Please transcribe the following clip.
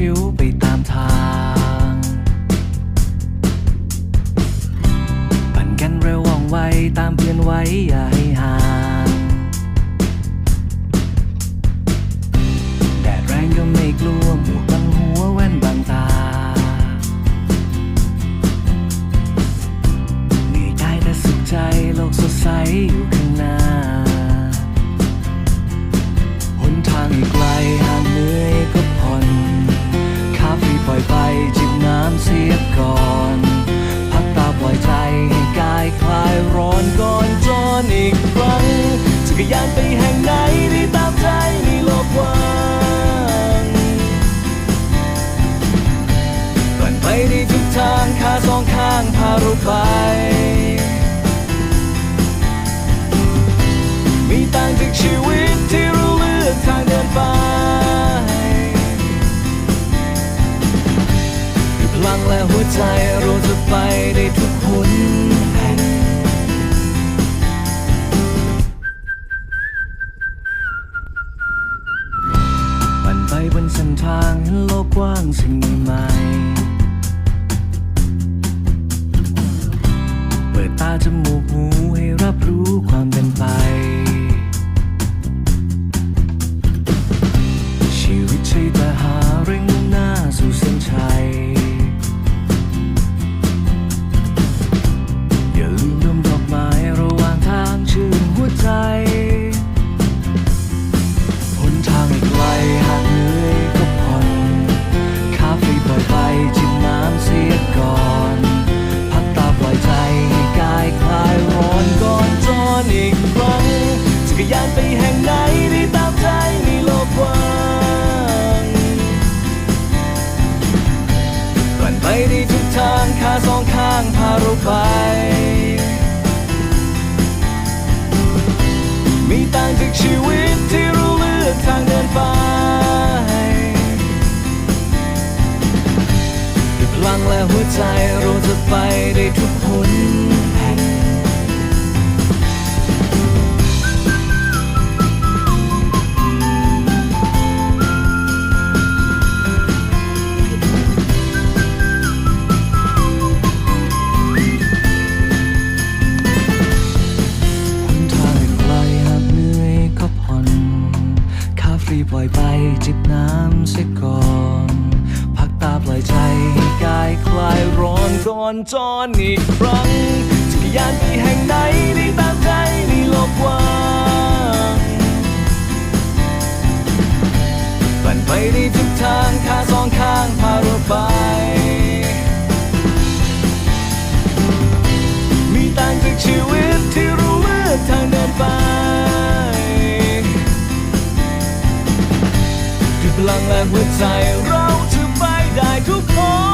ชิวไปตามทางปั่นกันเร็วว่องไวตามเพื่อนไว้อย่าให้ห่างแดดแรงก็ไม่กลัวหมวกบังหัวแว่นบังตาเหนื่อยกายแต่สุขใจโลกสดใสอยู่างพาเราไป มีต่างจากชีวิตที่เราเลือกทางเดินไปด้วยพลังและหัวใจเราจะไปได้ทุกหนแห่งปั่นไปบนเส้นทางเห็นโลกกว้างสิ่งใหม่ ๆเปิางขาสองข้างพาเราไป มีต่างจากชีวิตที่เราเลือกทางเดินไปด้วยพลังและหัวใจเราจะไปได้ทุกคน ล่อยไปจิบน้ำสักก่อน พักตาปล่อยใจให้กายคลายร้อนก่อนจอนอีกครั้งจักรยานไปแห่งไหนได้ตามใจในโลกกว้าง และหัวใจเราจะไปได้ทุกคน